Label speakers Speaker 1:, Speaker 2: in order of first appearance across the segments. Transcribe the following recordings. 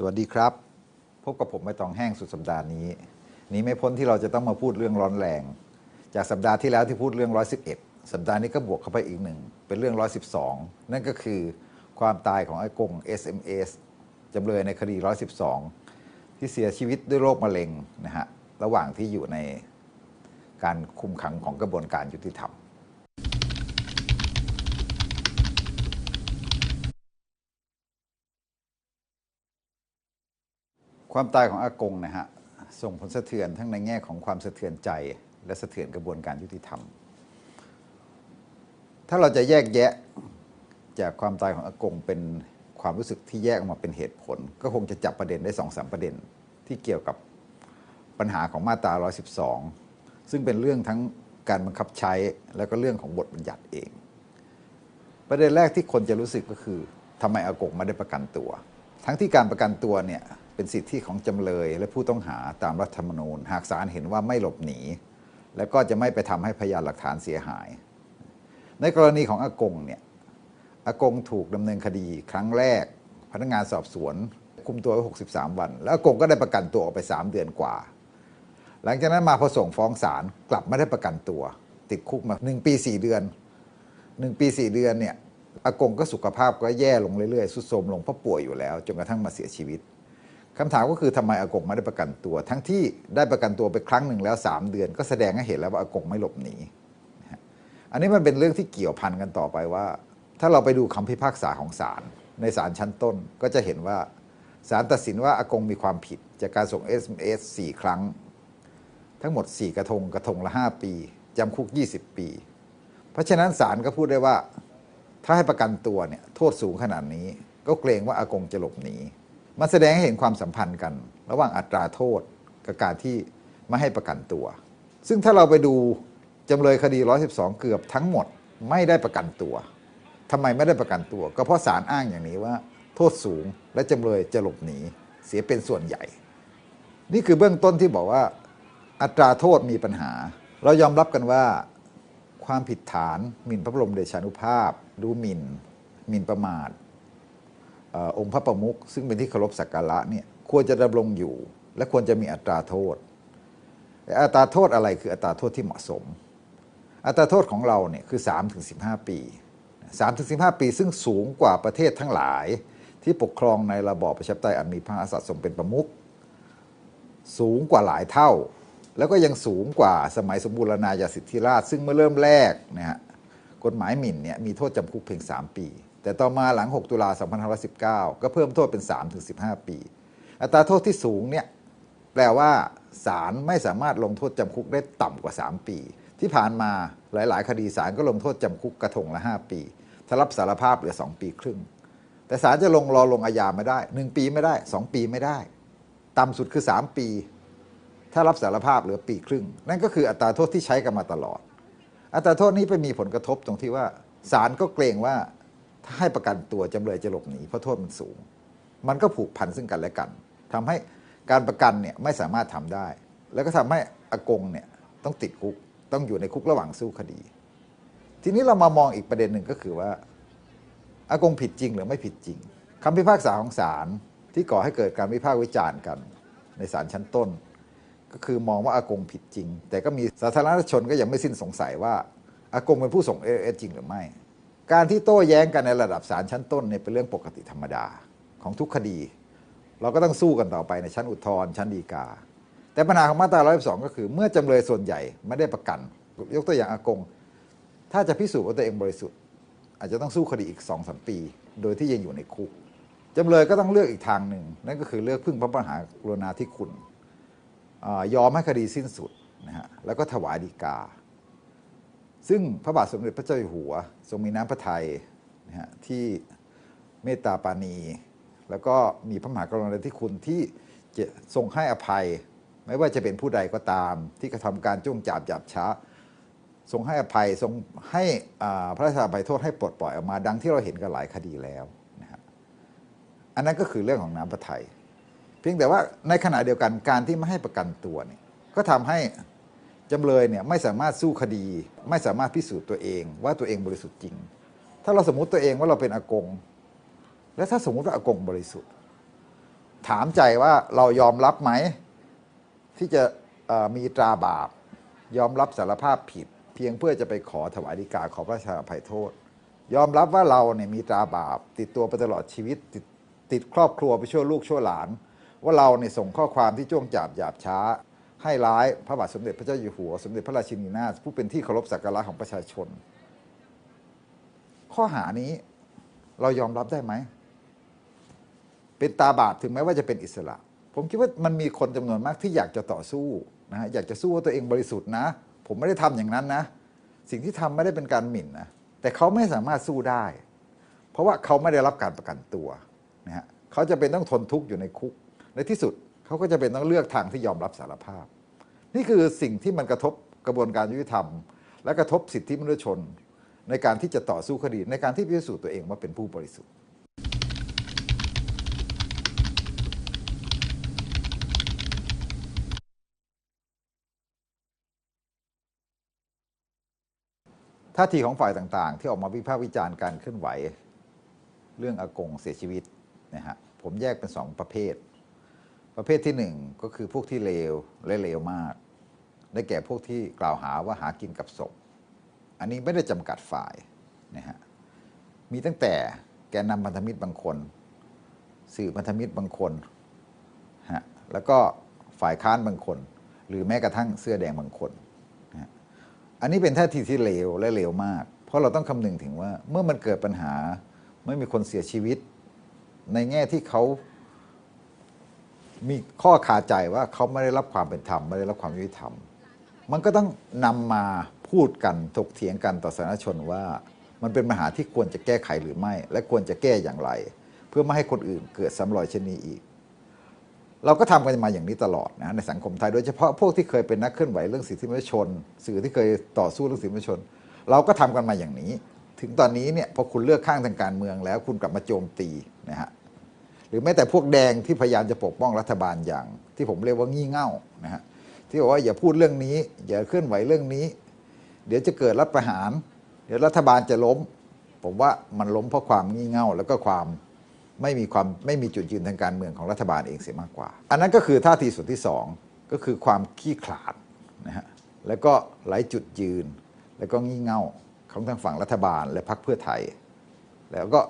Speaker 1: สวัสดีครับ พบกับผมไม่ต้องแห้งสุดสัปดาห์นี้ นี้ไม่พ้นที่เราจะต้องมาพูดเรื่องร้อนแรง จากสัปดาห์ที่แล้วที่พูดเรื่อง 111 สัปดาห์นี้ก็บวกเข้าไปอีกหนึ่ง เป็นเรื่อง 112 นั่นก็คือความตายของไอ้กง SMS จำเลยในคดี 112 ที่เสียชีวิตด้วยโรคมะเร็งนะฮะ ระหว่างที่อยู่ในการคุมขังของกระบวนการยุติธรรม ความตายของอากงนะฮะส่งผลสะเทือนทั้งในแง่ของความสะเทือนใจและสะเทือนกระบวนการยุติธรรม ถ้าเราจะแยกแยะจากความตายของอากงเป็นความรู้สึกที่แยกออกมาเป็นเหตุผล ก็คงจะจับประเด็นได้สองสามประเด็น ที่เกี่ยวกับปัญหาของมาตรา 112 ซึ่งเป็นเรื่องทั้งการบังคับใช้แล้วก็เรื่องของบทบัญญัติเอง ประเด็นแรกที่คนจะรู้สึกก็คือทำไมอากงไม่ได้ประกันตัว ทั้งที่การประกันตัวเนี่ย เป็นสิทธิของจำเลยและผู้ต้องหาตามรัฐธรรมนูญ หากศาลเห็นว่าไม่หลบหนี แล้วก็จะไม่ไปทำให้พยานหลักฐานเสียหาย ในกรณีของอากงเนี่ยอากงถูกดำเนินคดีครั้งแรก พนักงานสอบสวน คุมตัวไว้ 63 วัน แล้วอากงก็ได้ประกันตัวออกไป 3 เดือนกว่า หลังจากนั้นมาพอส่งฟ้องศาลกลับไม่ได้ประกันตัว ติดคุกมา 1 ปี 4 เดือน 1 ปี 4 เดือนเนี่ยอากงก็สุขภาพก็แย่ลงเรื่อยๆสุดโทรมลงเพราะป่วยอยู่แล้วจนกระทั่งมาเสียชีวิต คำถามก็คือทำไมอากงไม่ได้ประกันตัว ทั้งที่ได้ประกันตัวไปครั้งหนึ่งแล้ว 3 เดือน ก็แสดงให้เห็นแล้วว่าอากงไม่หลบหนีอันนี้มันเป็นเรื่องที่เกี่ยวพันกันต่อไปว่า ถ้าเราไปดูคำพิพากษาของศาลในศาลชั้นต้นก็จะเห็นว่าศาลตัดสินว่าอากงมีความผิด จากการส่ง SMS 4 ครั้ง ทั้งหมด 4 กระทงกระทงละ 5 ปีจำคุก 20 ปี เพราะฉะนั้นศาลก็พูดได้ว่า ถ้าให้ประกันตัวเนี่ยโทษสูงขนาดนี้ ก็เกรงว่าอากงจะหลบหนี มันแสดงให้เห็นความสัมพันธ์กัน ระหว่างอัตราโทษกับการที่ไม่ให้ประกันตัว ซึ่งถ้าเราไปดูจำเลยคดี 112 เกือบทั้งหมดไม่ได้ประกันตัวทำไมไม่ได้ประกันตัว ก็เพราะศาลอ้างอย่างนี้ว่า โทษสูงและจำเลยจะหลบหนีเสียเป็นส่วนใหญ่ นี่คือเบื้องต้นที่บอกว่า อัตราโทษมีปัญหา เรายอมรับกันว่า ความผิดฐานหมิ่นพระบรมเดชานุภาพ ดูหมิ่นหมิ่นประมาท องค์พระประมุขซึ่งเป็นที่เคารพสักการะเนี่ยควรจะดำรงอยู่ และควรจะมีอัตราโทษอัตราโทษอะไรคืออัตราโทษที่เหมาะสม อัตราโทษของเราเนี่ยคือ3ถึง15 ปี3ถึง15 ปี ซึ่งสูงกว่าประเทศทั้งหลาย ที่ปกครองในระบอบประชาธิปไตยอันมีพระมหากษัตริย์ทรงเป็นประมุขสูงกว่าหลายเท่า แล้วก็ยังสูงกว่าสมัยสมบูรณาญาสิทธิราช ซึ่งเมื่อเริ่มแรกนะฮะกฎหมายหมิ่นเนี่ยมีโทษจำคุกเพียง 3 ปี แต่ต่อมาหลัง 6 ตุลา2519 ก็เพิ่มโทษเป็น 3-15 ปี อัตราโทษที่สูงเนี่ยแปลว่าศาลไม่สามารถลงโทษจำคุกได้ต่ำกว่า 3 ปี ที่ผ่านมาหลาย ๆ คดีศาลก็ลงโทษจำคุกกระทงละ 5 ปี ถ้ารับสารภาพเหลือ 2 ปีครึ่ง แต่ศาลจะลงรอลงอาญาไม่ได้ 1 ปีไม่ได้ 2 ปีไม่ได้ ต่ำสุดคือ 3 ปี ถ้ารับสารภาพเหลือปีครึ่ง นั่นก็คืออัตราโทษที่ใช้กันมาตลอด อัตราโทษนี้ไปมีผลกระทบตรงที่ว่าศาลก็เกรงว่าถ้า ให้ประกันตัวจำเลยจะหลบหนีเพราะโทษมันสูง มันก็ผูกพันซึ่งกันและกันทำให้การประกันเนี่ยไม่สามารถทำได้ แล้วก็ทำให้อากงเนี่ยต้องติดคุกต้องอยู่ในคุกระหว่างสู้คดี ทีนี้เรามามองอีกประเด็นหนึ่งก็คือว่าอากงผิดจริงหรือไม่ผิดจริงคำพิพากษาของศาลที่ก่อให้เกิดการวิพากษ์วิจารณ์กัน ในศาลชั้นต้น ก็คือมองว่าอากงผิดจริง แต่ก็มีสาธารณชนก็ยังไม่สิ้นสงสัยว่าอากงเป็นผู้ส่งเอเอจริงหรือไม่ การที่โต้แย้งกันในระดับศาลชั้นต้นเนี่ยเป็นเรื่องปกติธรรมดาของทุกคดี เราก็ต้องสู้กันต่อไปในชั้นอุทธรณ์ชั้นฎีกา แต่ปัญหาของมาตรา 112 ก็คือ เมื่อจำเลยส่วนใหญ่ไม่ได้ประกัน ยกตัวอย่างอากง ถ้าจะพิสูจน์ว่าตัวเองบริสุทธิ์ อาจจะต้องสู้คดีอีก2อสปี โดยที่ยังอยู่ในคุกจำเลยก็ต้องเลือกอีกทางหนึ่งนั่นก็คือเลือกพึ่งพระมหากรุณาธิคุณอยอมให้คดีสิ้นสุดนะฮะแล้วก็ถวายดีกา ซึ่งพระบาทสมเด็จพระเจ้าอยู่หัว ทรงมีน้ำพระทัยนะฮะที่เมตตาปาณีแล้วก็มีพระมหากรุณาธิคุณที่จะทรงให้อภัย ไม่ว่าจะเป็นผู้ใดก็ตาม ที่กระทำการจ้วงจาบหยาบช้า ทรงให้อภัยทรงให้พระราชาภัยโทษให้ปลดปล่อยออกมาดังที่เราเห็นกันหลายคดีแล้วนะฮะอันนั้นก็คือเรื่องของน้ำพระทัยเพียงแต่ว่าในขณะเดียวกันการที่ไม่ให้ประกันตัวเนี่ยก็ทำให้ จำเลยเนี่ยไม่สามารถสู้คดี ไม่สามารถพิสูจน์ตัวเอง ว่าตัวเองบริสุทธิ์จริง ถ้าเราสมมติตัวเองว่าเราเป็นอากง และถ้าสมมติว่าอากงบริสุทธิ์ ถามใจว่าเรายอมรับไหม ที่จะมีตราบาป ยอมรับสารภาพผิด เพียงเพื่อจะไปขอถวายดีกาขอพระราชาอภัยโทษ ยอมรับว่าเราเนี่ยมีตราบาป ติดตัวไปตลอดชีวิตติดติดครอบครัวไปชั่วลูกชั่วหลาน ว่าเราเนี่ยส่งข้อความที่จ้วงจาบหยาบช้า ให้ร้ายพระบาทสมเด็จพระเจ้าอยู่หัว สมเด็จพระราชินีนาถผู้เป็นที่เคารพสักการะของประชาชน ข้อหานี้เรายอมรับได้ไหม เป็นตาบาปถึงแม้ว่าจะเป็นอิสระ ผมคิดว่ามันมีคนจำนวนมากที่อยากจะต่อสู้นะฮะอยากจะสู้ว่าตัวเองบริสุทธิ์นะ ผมไม่ได้ทำอย่างนั้นนะ สิ่งที่ทำไม่ได้เป็นการหมิ่นนะแต่เขาไม่สามารถสู้ได้ เพราะว่าเขาไม่ได้รับการประกันตัวนะฮะเขาจะเป็นต้องทนทุกข์อยู่ในคุกในที่สุด เขาก็จะเป็นต้องเลือกทางที่ยอมรับสารภาพ นี่คือสิ่งที่มันกระทบกระบวนการยุติธรรม และกระทบสิทธิมนุษยชน ในการที่จะต่อสู้คดีในการที่พิสูจน์ตัวเองว่าเป็นผู้บริสุทธิ์ท่าทีของฝ่ายต่างๆ ที่ออกมาวิพากษ์วิจารณ์การเคลื่อนไหว เรื่องอากงเสียชีวิตนะฮะผมแยกเป็นสองประเภท ประเภทที่หนึ่งก็คือพวกที่เลวและเลวมาก ได้แก่พวกที่กล่าวหาว่าหากินกับศพ อันนี้ไม่ได้จำกัดฝ่ายนะฮะมีตั้งแต่แกนนำพันธมิตรบางคน สื่อพันธมิตรบางคนฮะแล้วก็ฝ่ายค้านบางคน หรือแม้กระทั่งเสื้อแดงบางคนอันนี้เป็นท่าทีที่เลวและเลวมาก เพราะเราต้องคำนึงถึงว่าเมื่อมันเกิดปัญหาเมื่อมีคนเสียชีวิต ในแง่ที่เขา มีข้อคาใจว่าเขาไม่ได้รับความเป็นธรรมไม่ได้รับความยุติธรรม มันก็ต้องนำมาพูดกันถกเถียงกันต่อสาธารณชนว่า มันเป็นปัญหาที่ควรจะแก้ไขหรือไม่ และควรจะแก้อย่างไร เพื่อไม่ให้คนอื่นเกิดซ้ำรอยเช่นนี้อีก เราก็ทำกันมาอย่างนี้ตลอดนะในสังคมไทยโดยเฉพาะพวกที่เคยเป็นนักเคลื่อนไหวเรื่องสิทธิมนุษยชน สื่อที่เคยต่อสู้เรื่องสิทธิมนุษยชน เราก็ทำกันมาอย่างนี้ ถึงตอนนี้เนี่ยพอคุณเลือกข้างทางการเมืองแล้วคุณกลับมาโจมตีนะฮะ หรือแม้แต่พวกแดงที่พยายามจะปกป้องรัฐบาลอย่าง ที่ผมเรียกว่างี่เง่านะฮะที่บอกว่าอย่าพูดเรื่องนี้ อย่าเคลื่อนไหวเรื่องนี้ เดี๋ยวจะเกิดรัฐประหาร เดี๋ยวรัฐบาลจะล้ม ผมว่ามันล้มเพราะความงี่เง่า แล้วก็ความไม่มีความไม่มีจุดยืนทางการเมืองของรัฐบาลเองเสียมากกว่า อันนั้นก็คือท่าทีส่วนที่สองก็คือความขี้ขลาดนะฮะแล้วก็ไร้จุดยืน แล้วก็งี่เง่าของทางฝั่งรัฐบาลและพรรคเพื่อไทย แล้วก็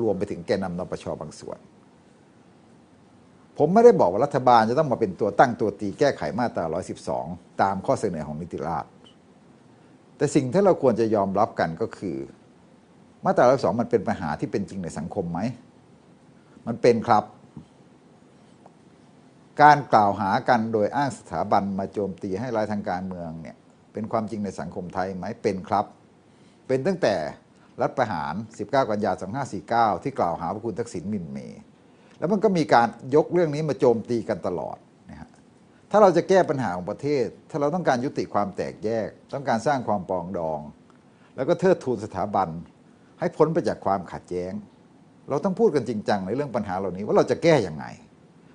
Speaker 1: รวมไปถึงแกนนำนปชบางส่วน ผมไม่ได้บอกว่ารัฐบาลจะต้องมาเป็นตัวตั้งตัวตีแก้ไขมาตรา 112 ตามข้อเสนอของนิติราษฎร์แต่สิ่งที่เราควรจะยอมรับกันก็คือ มาตรา 112 มันเป็นปัญหาที่เป็นจริงในสังคมไหม มันเป็นครับ การกล่าวหากันโดยอ้างสถาบันมาโจมตีให้ร้ายทางการเมืองเนี่ยเป็นความจริงในสังคมไทยไหมเป็นครับ เป็นตั้งแต่รัฐประหาร 19 กันยายน2549 ที่กล่าวหาว่าคุณทักษิณมินเหม แล้วมันก็มีการยกเรื่องนี้มาโจมตีกันตลอดนะฮะถ้าเราจะแก้ปัญหาของประเทศ ถ้าเราต้องการยุติความแตกแยก ต้องการสร้างความปองดอง แล้วก็เทิดทูนสถาบัน ให้พ้นไปจากความขัดแย้ง เราต้องพูดกันจริงจังในเรื่องปัญหาเหล่านี้ว่าเราจะแก้ยังไง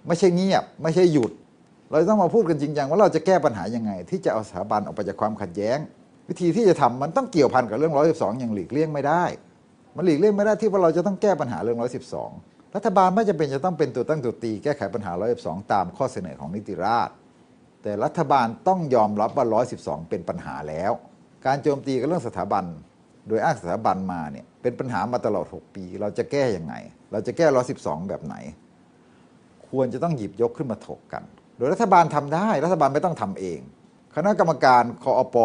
Speaker 1: ไม่ใช่เงียบ ไม่ใช่หยุด เราต้องมาพูดกันจริงจังว่าเราจะแก้ปัญหายังไง ที่จะเอาสถาบันออกไปจากความขัดแย้ง วิธีที่จะทำมันต้องเกี่ยวพันกับเรื่อง112อย่างหลีกเลี่ยงไม่ได้ มันหลีกเลี่ยงไม่ได้ที่ว่าเราจะต้องแก้ปัญหาเรื่อง112 รัฐบาลไม่จำเป็นจะต้องเป็นตัวตั้งตัวตีแก้ไขปัญหา 112 ตามข้อเสนอของนิติราษฎร์แต่รัฐบาลต้องยอมรับว่า 112 เป็นปัญหาแล้ว การโจมตีกับเรื่องสถาบัน โดยอ้างสถาบันมาเนี่ยเป็นปัญหามาตลอด 6 ปี เราจะแก้ยังไง เราจะแก้ 112 แบบไหน ควรจะต้องหยิบยกขึ้นมาถกกัน โดยรัฐบาลทำได้ รัฐบาลไม่ต้องทำเอง คณะกรรมการคออป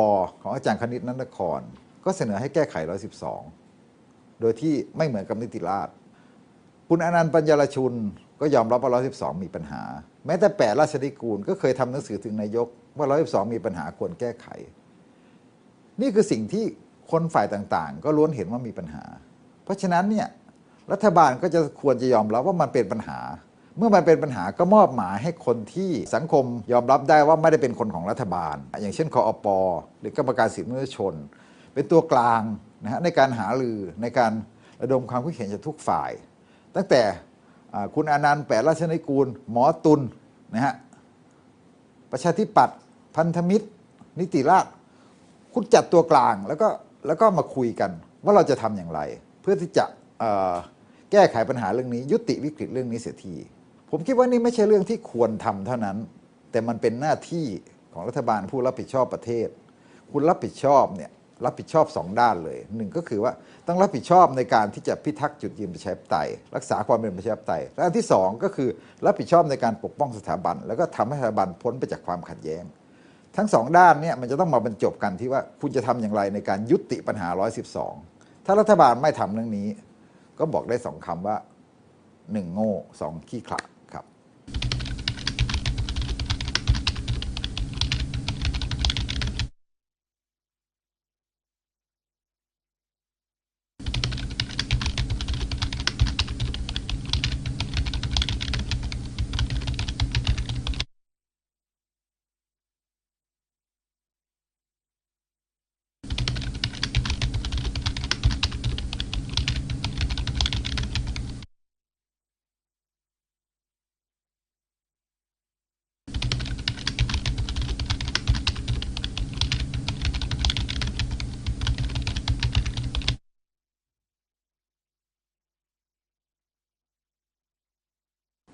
Speaker 1: ของอาจารย์คณิตนันทคร ก็เสนอให้แก้ไข 112 โดยที่ไม่เหมือนกับนิติราษฎร์ คุณอนันต์ปัญญารชุนก็ยอมรับว่า 112 มีปัญหา แม้แต่แปดราชนิกูลก็เคยทำหนังสือถึงนายกว่า 112 มีปัญหาควรแก้ไข นี่คือสิ่งที่คนฝ่ายต่างๆ ก็ล้วนเห็นว่ามีปัญหา เพราะฉะนั้นเนี่ยรัฐบาลก็จะควรจะยอมรับว่ามันเป็นปัญหา เมื่อมันเป็นปัญหาก็มอบหมายให้คนที่สังคมยอมรับได้ว่าไม่ได้เป็นคนของรัฐบาล อย่างเช่นคออปหรือกรรมการสิทธิมนุษยชน เป็นตัวกลางนะฮะในการหารือในการระดมความคิดเห็นจากทุกฝ่าย ตั้งแต่คุณอนันต์แปดราชนิกูล หมอตุลนะฮะประชาธิปัตย์พันธมิตร นิติราษฎร์คุณจัดตัวกลางแล้วก็แล้วก็มาคุยกันว่าเราจะทำอย่างไร เพื่อที่จะแก้ไขปัญหาเรื่องนี้ ยุติวิกฤตเรื่องนี้เสียที ผมคิดว่านี่ไม่ใช่เรื่องที่ควรทำเท่านั้น แต่มันเป็นหน้าที่ของรัฐบาลผู้รับผิดชอบประเทศ คุณรับผิดชอบเนี่ย รับผิดชอบสองด้านเลยหนึ่งก็คือว่าต้องรับผิดชอบในการที่จะพิทักษ์จุดยืนประชาธิปไตย รักษาความเป็นประชาธิปไตย และอันที่สองก็คือรับผิดชอบในการปกป้องสถาบัน แล้วก็ทำให้สถาบันพ้นไปจากความขัดแย้ง ทั้งสองด้านเนี่ยมันจะต้องมาบรรจบกันที่ว่าคุณจะทำอย่างไรในการยุติปัญหา 112 ถ้ารัฐบาลไม่ทำเรื่องนี้ ก็บอกได้สองคำว่าหนึ่งโง่สองขี้ขลาดครับ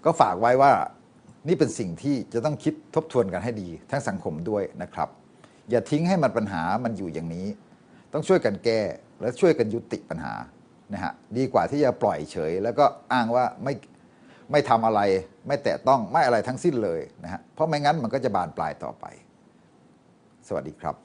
Speaker 1: ก็ฝากไว้ว่านี่เป็นสิ่งที่จะต้องคิดทบทวนกันให้ดี ทั้งสังคมด้วยนะครับ อย่าทิ้งให้มันปัญหามันอยู่อย่างนี้ ต้องช่วยกันแก้และช่วยกันยุติปัญหานะฮะดีกว่าที่จะปล่อยเฉย แล้วก็อ้างว่าไม่ไม่ทำอะไร ไม่แตะต้องไม่อะไรทั้งสิ้นเลยนะฮะเพราะไม่งั้นมันก็จะบานปลายต่อไป สวัสดีครับ